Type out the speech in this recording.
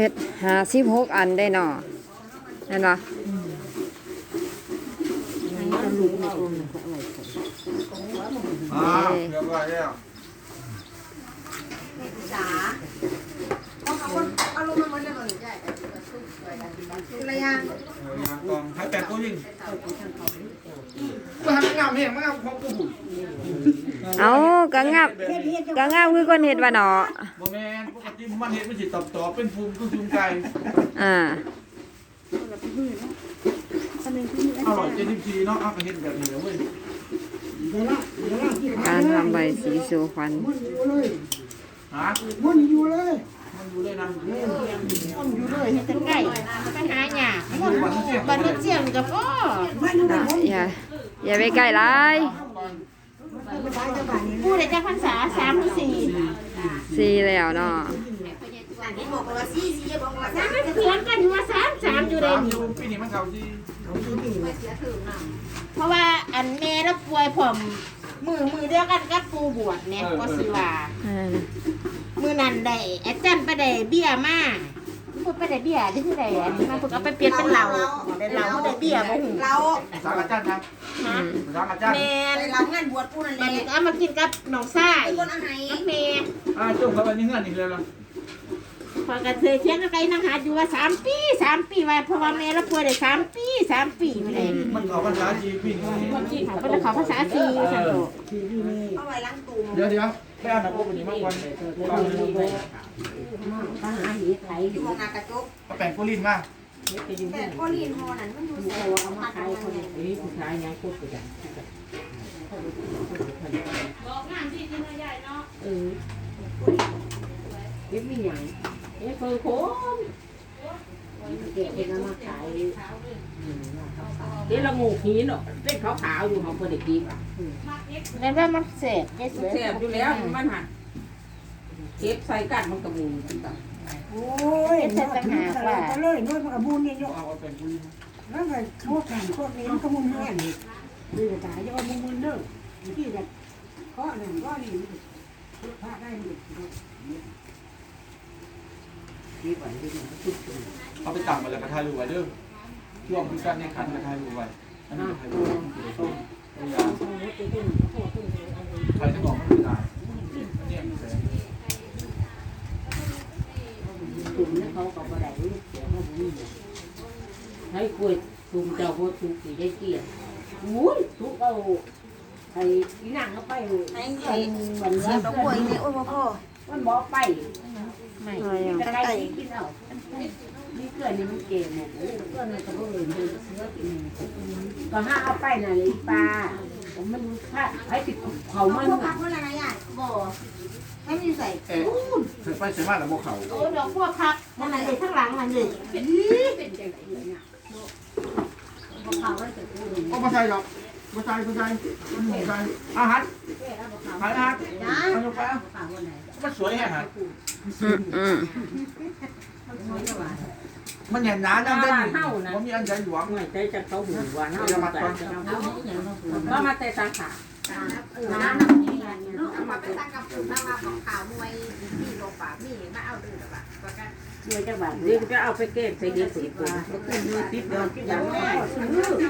เฮ็ดหาสิบหกอันได้เนาะเห็นปะอ่าเรียบร้อยแล้วจ๋าเอาเอาเอาลงมาหมดเลยบ่นี่ได้อะไรออยางกองให้แปดกูยิง มาทำงามเพียงมางามของกูบุญเอากังับกังับคือคนเฮ็ดว่าเนาะบ่แม่นปกติมันเห็ดมันสิตอบตอบเป็นภูมิคือภูมิไก่อ่าอร่อยเจนิมทีเนาะเอาไปเห็ดแบบนี้เลยเว้ยการรำใบสีสู่ขวัญฮะมันอยู่เลยมันอยู่เลยนะมันอยู่เลยจะใกล้ไปหาหยามันอยู่วันนี้เสียบัดนี้เจียงนี่ก็พอ มันอยู่น่ะอย่าอย่าไปใกล้หลายพูดได้จักพรรษา3หรือ4สีแล้วเนาะอันนี้บอกว่า4 4บอกว่า3เถียงกันอยู่ว่า3 3อยู่ได้นี่ปีนี้มันเขาที่เพราะว่าอันแม่แล้วป่วยผมมือมือเดียวกันกับปูบวชเนี่ยก็สิว่าอ่ามือนั้นได้อาจารย์ไปได้เบี้ยมาพูดไปได้เบี้ยที่ไหนอันนี้มาพูดเอาไปเปลี่ยนเป็นเหล้าได้ เหล้าบ่ได้เบี้ยบ่หูเราสาอาจารย์ครับฮะสาอาจารย์แม่ไปนเรางานบวชปูนั่นแหบัดละนี้ก็เอามากินกับน้องชายคนอาหารกับแม่อ่าจุ่มเข้าไปในเงื่อนอีกเลยล่ะพอกระเทยเทียงกันไกลนางหาอยู่ว่า3ปี3ปีไว้เพราะว่าแม่เราป่วยได้3ปี3ปีไม่ได้มันเขาภาษาจีนปีนี้เขาก็จะขอภาษาซีซั่นโตเอาไว้ล้างตูมเดี๋ยวเดี๋ยวไปอ่านหนังพวกนี้มากกว่าอยู่ห้องนากระจกเอาแป้งโคลินมา แต่ก็ลีนฮอนั่นมันอยู่ใส่เอามาขายคนนี้บอกงานที่ที่ใหญ่เนาะเฮ็ดมีหยังเฮ็ดเพิ่นโคมเก็บเป็นเอามาขายเฮ็ดละงูขีเนาะเป็นขาวๆอยู่ของเพิ่นได้กินอะแล้วว่ามันเสร็จเยสแซ่บอยู่แล้วมันหันเก็บใส่กันมันก็มูนต่าง โอ้ยมันถึงตลาดก็เลยนวดมันกระบุญเนี่ยยกเอาเอาแป้งโคลินแล้วก็เขาแข่งพวกนี้มันก็มุนเงื่อนนี่ดีกว่าตายจะว่ามุนมุนเด้อที่แบบก็หนึ่งก็นี่พระได้หนึ่งที่ว่าที่มันทุกตัวเอาไปตั้งไว้แล้วกระทายรูไว้เด้อช่วงที่การแข่งขันกระทายรูไว้อันนี้กระทายรูตัวยาใครจะบอกมันไม่ได้เนี่ยแสง ตุ่มนี่เขาก็ บ่ได้ลูกเสียเขาบ่มีให้กล้วยตุ่มเจ้าบ่ถูกสิได้เกลียดอุ้ยทุกเอาไอ้อีนางเอาไปไอ้ไอ้ไอ้วันเสียบดอกบัวอีนี่โอ้ยพ่อพ่อมันบ่ไปไม่อะไรอย่างจะได้กินเอานี่เกลือนี่มันเกมเนี่ยเกลือมันก็บ่เห็นเลยเสือกินก็ห้าเอาไปน่ะเลยปลา มันพลาให้ติดเขามันพวกพักมันอไรนะบ่ให้มันอยู่ใส่เอ๊ะเคยไปเสียมาแล้วโมเขาโอ้ดอกพวกพักนั่นน่ะเลยข้างหลังมันเลยก็มาใช่หรอก มาใส่มาใส่มันหมูใส่อาหารหายอาหารนะมันลงไปอะมันสวยแฮะฮะอืมมันเห็นหนาจังเด่นผมมีอันใหญ่หลวงไม่ใจจะเขาหูว่าน้ำมันก็มาแต่ตาขาน้ำนี่เอามาไปตั้งกับปูมามาของข่าวมวยที่โลป่ามีมาเอาดูแบบประกันเมื่อจะบาดเรียกจะเอาไปเก็บใส่เดือนสิบวันก็คือมือติดเดือนที่ยังไม่ซื้อ